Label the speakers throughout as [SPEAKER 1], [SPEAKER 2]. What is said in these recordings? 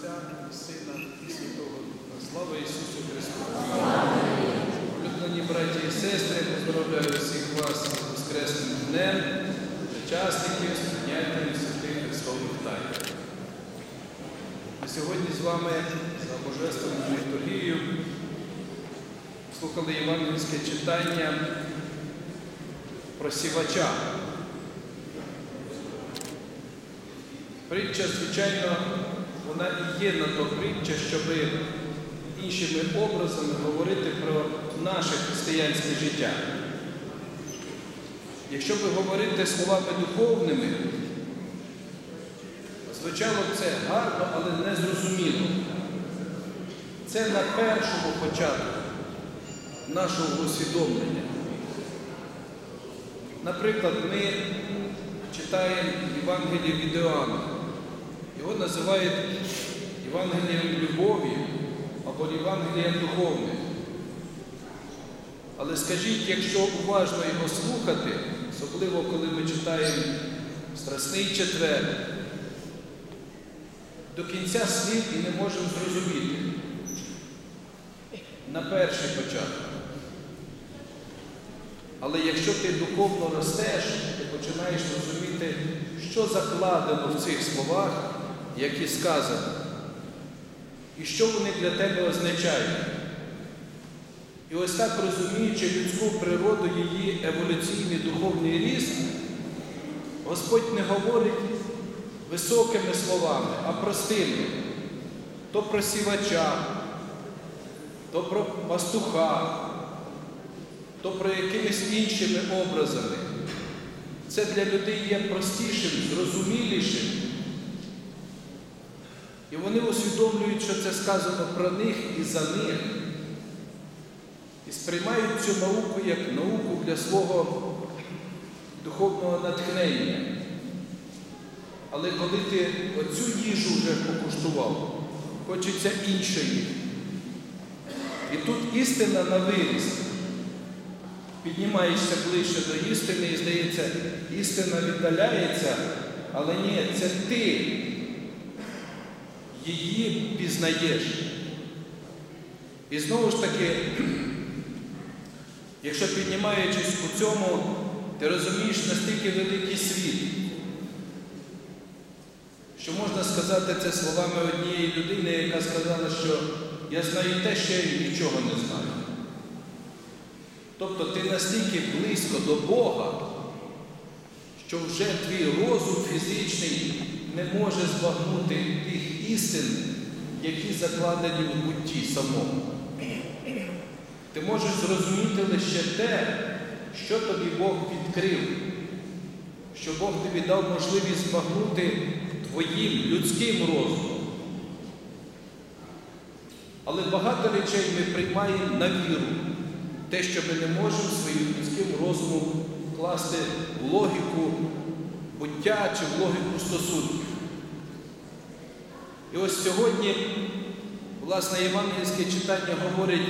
[SPEAKER 1] Отця Сина і Святого Духа. Слава Ісусу Христу! Улюблені браті і сестри, поздравляю всіх вас з Воскресним днем, учасників, сприйняттям святих Христових тайн. Сьогодні з вами за Божественною літургією слухали євангельське читання про сівача. Притча, звичайно, вона і є на то притча, щоб іншими образами говорити про наше християнське життя. Якщо би говорити словами духовними, звучало б це гарно, але не зрозуміло. Це на першому початку нашого усвідомлення. Наприклад, ми читаємо Євангеліє від Іоанна. Його називають Євангелієм любові або Євангелієм духовним. Але скажіть, якщо уважно його слухати, особливо коли ми читаємо Страсний четвер, до кінця слів і не можемо зрозуміти на перший початок. Але якщо ти духовно ростеш, ти починаєш розуміти, що закладено в цих словах, які сказано, і що вони для тебе означають. І ось так розуміючи людську природу, її еволюційний духовний ріст, Господь не говорить високими словами, а простими. То про сівача, то про пастуха, то про якимись іншими образами. Це для людей є простішим, зрозумілішим. І вони усвідомлюють, що це сказано про них і за них. І сприймають цю науку як науку для свого духовного натхнення. Але коли ти оцю їжу вже покуштував, хочеться іншої. І тут істина на виріст. Піднімаєшся ближче до істини і здається, істина віддаляється, але ні, це ти її пізнаєш. І знову ж таки, якщо піднімаючись у цьому, ти розумієш настільки великий світ, що можна сказати це словами однієї людини, яка сказала, що я знаю те, що я нічого не знаю. Тобто ти настільки близько до Бога, що вже твій розум фізичний не може збагнути тих істин, які закладені в бутті самому. Ти можеш зрозуміти лише те, що тобі Бог відкрив, що Бог тобі дав можливість збагнути твоїм людським розумом. Але багато речей ми приймаємо на віру, те, що ми не можемо своїм людським розумом вкласти в логіку буття чи в логіку стосунків. І ось сьогодні, власне, євангельське читання говорить,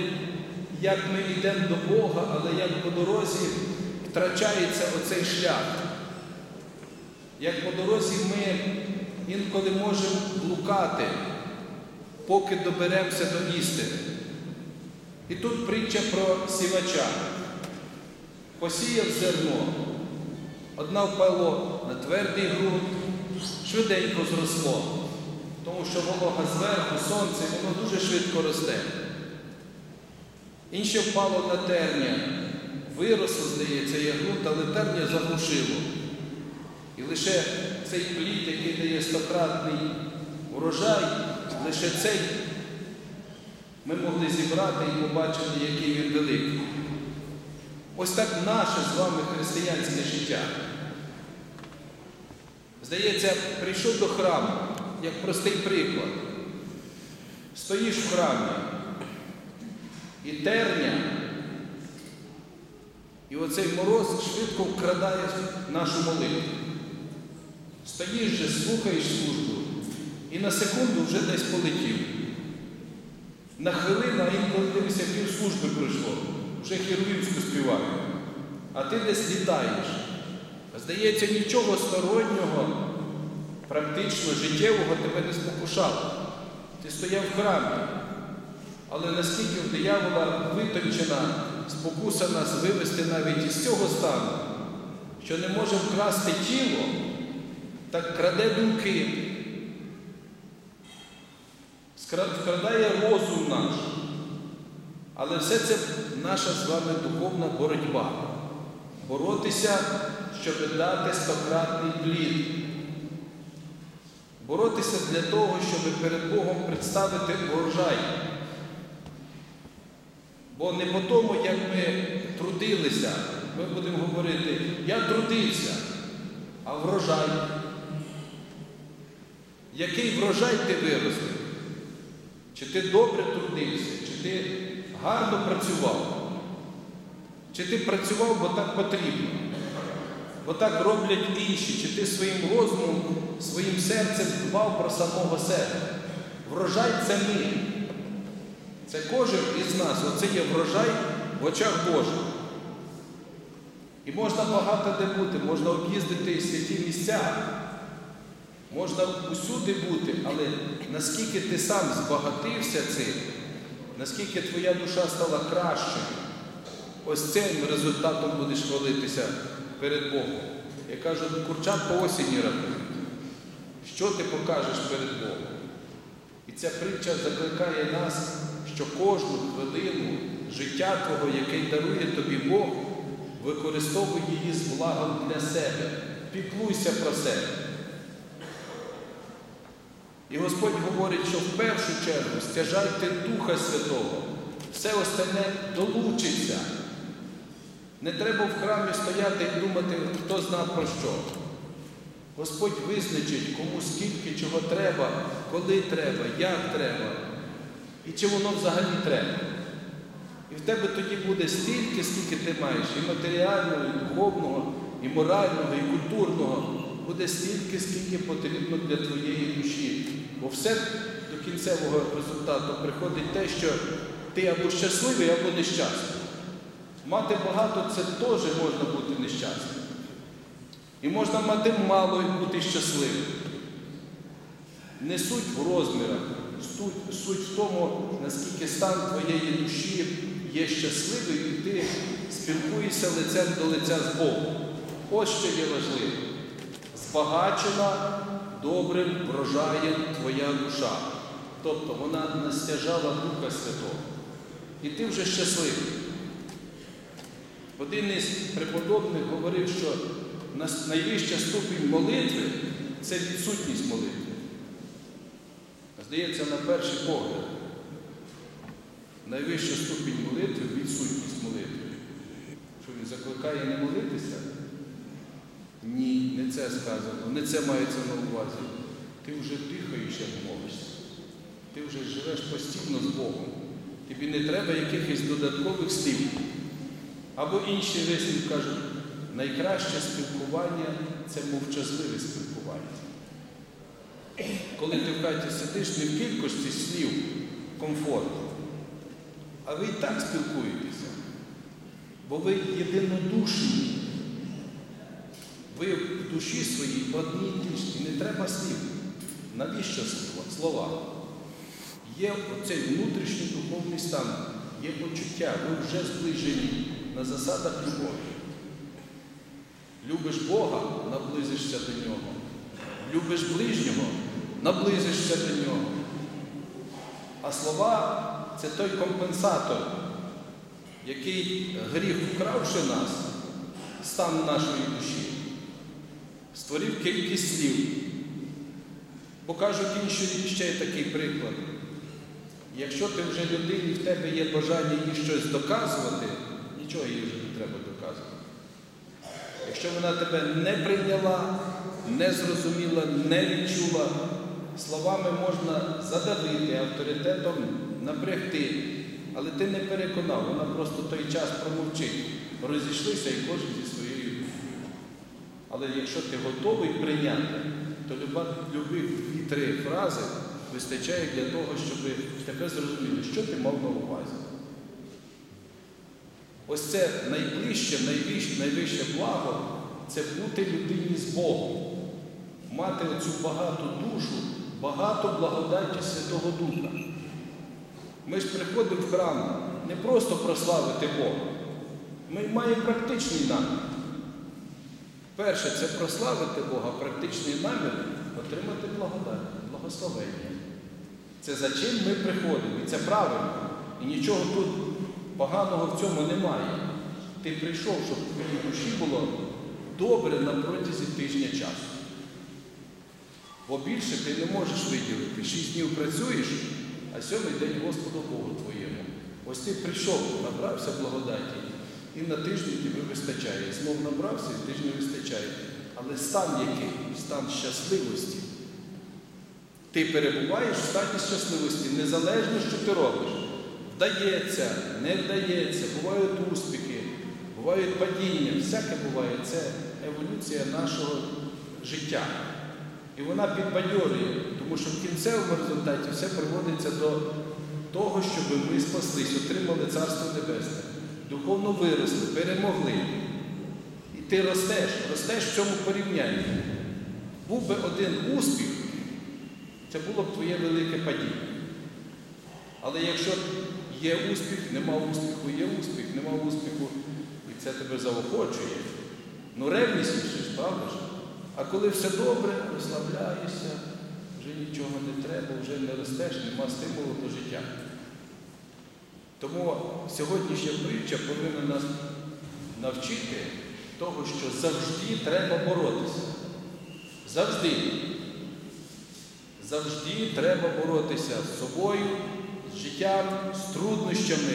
[SPEAKER 1] як ми йдемо до Бога, але як по дорозі втрачається оцей шлях. Як по дорозі ми інколи можемо блукати, поки доберемося до істини. І тут притча про сівача. Посіяв зерно, одна впало на твердий ґрунт, швиденько зросло, тому що волога зверху, сонце, воно дуже швидко росте. Інше впало на терня, виросло, здається, є ґрунт, але терня заглушило. І лише цей плід, який дає стократний урожай, лише цей ми могли зібрати і побачити, який він великий. Ось так наше з вами християнське життя. Здається, прийшов до храму, як простий приклад. Стоїш в храмі, і терня, і оцей мороз швидко вкрадає нашу молитву. Стоїш же, слухаєш службу, і на секунду вже десь полетів. На хвилину, інколи дивишся, пів служби пройшло, вже хірургівську співаю. А ти десь літаєш. Здається, нічого стороннього, практично життєвого тебе не спокушало. Ти стояв в храмі. Але наскільки в диявола витончена, спокуса нас вивести навіть із цього стану, що не може вкрасти тіло, так краде думки, вкрадає розум наш. Але все це наша з вами духовна боротьба. Боротися, щоб дати стократний плід. Боротися для того, щоб перед Богом представити урожай. Бо не по тому, як ми трудилися, ми будемо говорити, я трудився, а врожай. Який врожай ти виростив? Чи ти добре трудився, чи ти гарно працював? Чи ти працював, бо так потрібно? Бо так роблять інші, чи ти своїм розумом, своїм серцем дбав про самого себе? Врожай це ми. Це кожен із нас. Оце є врожай в очах Божих. І можна багато де бути, можна об'їздити святі місця, можна усюди бути, але наскільки ти сам збагатився цим, наскільки твоя душа стала кращою, ось цим результатом будеш хвалитися перед Богом. Я кажу, курчат по осені рахують. Що ти покажеш перед Богом? І ця притча закликає нас, що кожну хвилину життя Твого, який дарує тобі Бог, використовуй її з благом для себе. Піклуйся про себе. І Господь говорить, що в першу чергу стяжайте Духа Святого, все остальне долучиться. Не треба в храмі стояти і думати, хто зна про що. Господь визначить, кому скільки чого треба, коли треба, як треба, і чи воно взагалі треба. І в тебе тоді буде стільки, скільки ти маєш, і матеріального, і духовного, і морального, і культурного. Буде стільки, скільки потрібно для твоєї душі. Бо все до кінцевого результату приходить те, що ти або щасливий, або нещасний. Мати багато це теж можна бути нещасним. І можна мати мало і бути щасливим. Не суть в розмірах, суть, суть в тому, наскільки стан твоєї душі є щасливий, і ти спілкуєшся лицем до лиця з Богом. Ось що є важливо. Збагачена добрим врожаєм твоя душа. Тобто вона настяжала Духа Святого. І ти вже щасливий. Один із преподобних говорив, що найвища ступінь молитви це відсутність молитви. Здається, на перший погляд. Найвища ступінь молитви відсутність молитви. Що він закликає не молитися? Ні, не це сказано, не це мається на увазі. Ти вже дихаєш, як молишся. Ти вже живеш постійно з Богом. Тобі не треба якихось додаткових слів. Або інші вислів кажуть, найкраще спілкування це мовчазливе спілкування. Коли ти в хаті сидиш не в кількості слів комфорт, а ви і так спілкуєтеся, бо ви єдинодушні. Ви в душі своїй одні й ті не треба слів. Навіщо слова? Є оцей внутрішній духовний стан, є почуття, ви вже зближені на засадах любові. Любиш Бога, наблизишся до Нього. Любиш ближнього, наблизишся до Нього. А слова це той компенсатор, який гріх, вкравши нас, стан нашої душі, створив кількість слів. Бо кажуть інші ще такий приклад. Якщо ти вже людині, в тебе є бажання їй щось доказувати, нічого їй вже не треба доказувати. Якщо вона тебе не прийняла, не зрозуміла, не відчула, словами можна задавити, авторитетом напрягти, але ти не переконав, вона просто той час промовчить. Розійшлися і кожен зі своєю душою. Але якщо ти готовий прийняти, то любих дві-три фрази вистачає для того, щоб тебе зрозуміли, що ти мав на увазі. Ось це найближче, найвище, найвище благо це бути людині з Богом, мати оцю багату душу, багато благодаті Святого Духа. Ми ж приходимо в храм не просто прославити Бога. Ми маємо практичний намір. Перше це прославити Бога, практичний намір отримати благодать, благословення. Це за чим ми приходимо, і це правильно. І нічого тут поганого в цьому немає. Ти прийшов, щоб в твоїй душі було добре на протязі тижня часу. Бо більше ти не можеш виділити. Шість днів працюєш, а сьомий день Господу Богу твоєму. Ось ти прийшов, набрався благодаті, і на тиждень тобі вистачає. Знов набрався, і тиждень вистачає. Але стан який? Стан щасливості. Ти перебуваєш в стані щасливості, незалежно, що ти робиш. Вдається, не вдається, бувають успіхи, бувають падіння, всяке буває. Це еволюція нашого життя. І вона підбадьорює, тому що в кінцевому результаті все приводиться до того, щоб ми спаслись, отримали Царство Небесне, духовно виросли, перемогли. І ти ростеш, ростеш в цьому порівнянні. Був би один успіх, це було б твоє велике падіння. Але якщо є успіх, нема успіху, є успіх, нема успіху, і це тебе заохочує. Ну ревнісніше ж, правда ж? А коли все добре, розслабляєшся, вже нічого не треба, вже не ростеш, нема стимулу до життя. Тому сьогоднішня притча повинна нас навчити того, що завжди треба боротися. Завжди. Завжди треба боротися з собою, життям, з труднощами.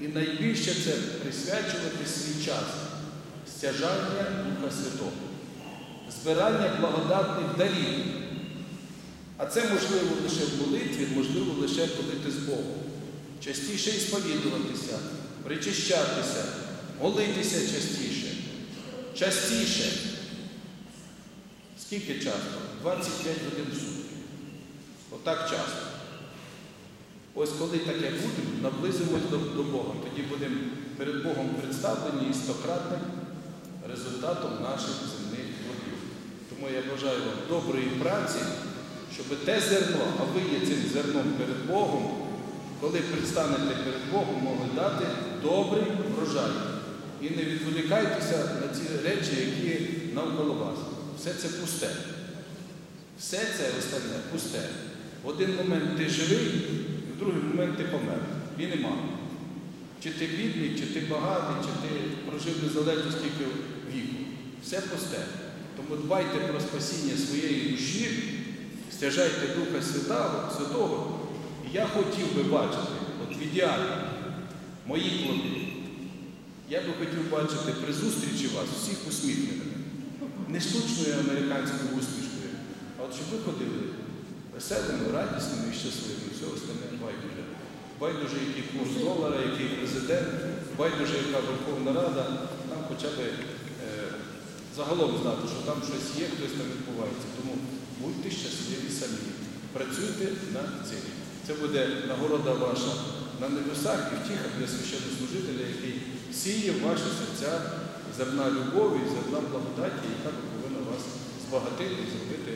[SPEAKER 1] І найбільше це присвячувати свій час, стяжання Духа Святого, збирання благодатних дарів. А це можливо лише в молитві, можливо лише коли ти з Богом. Частіше ісповідуватися, причищатися, молитися частіше. Частіше. Скільки часто? 25 годин в сутки. Отак часто. Ось коли таке буде, наблизимось до, до Бога. Тоді будемо перед Богом представлені і стократним результатом наших земних плодів. Тому я бажаю вам доброї праці, щоб те зерно, а ви є цим зерном перед Богом, коли предстанете перед Богом, могли дати добрий врожай. І не відволікайтеся на ці речі, які навколо вас. Все це пусте. Все це остальне пусте. В один момент ти живий, другий момент ти помер. І нема. Чи ти бідний, чи ти багатий, чи ти прожив незалежно скільки віку. Все пусте. Тому дбайте про спасіння своєї душі, стяжайте Духа Святого, Святого. І я хотів би бачити, от в ідеалі, мої плоди. Я би хотів бачити при зустрічі вас всіх усміхненими. Не штучною американською усмішкою, а от щоб ви ходили веселими, радісними і щасливими, все остальне байдуже. Байдуже, який курс долара, який президент, байдуже, яка Верховна Рада, нам хоча б е, загалом знати, що там щось є, хтось там відбувається. Тому будьте щасливі самі. Працюйте над цим. Це буде нагорода ваша на небесах і втіха для священнослужителя, який сіє в ваші серця зерна любові, зерна благодаті, яка повинна вас збагатити і зробити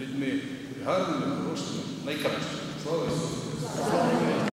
[SPEAKER 1] людьми гарними, хорошими, найкращими. Слава Ісусу!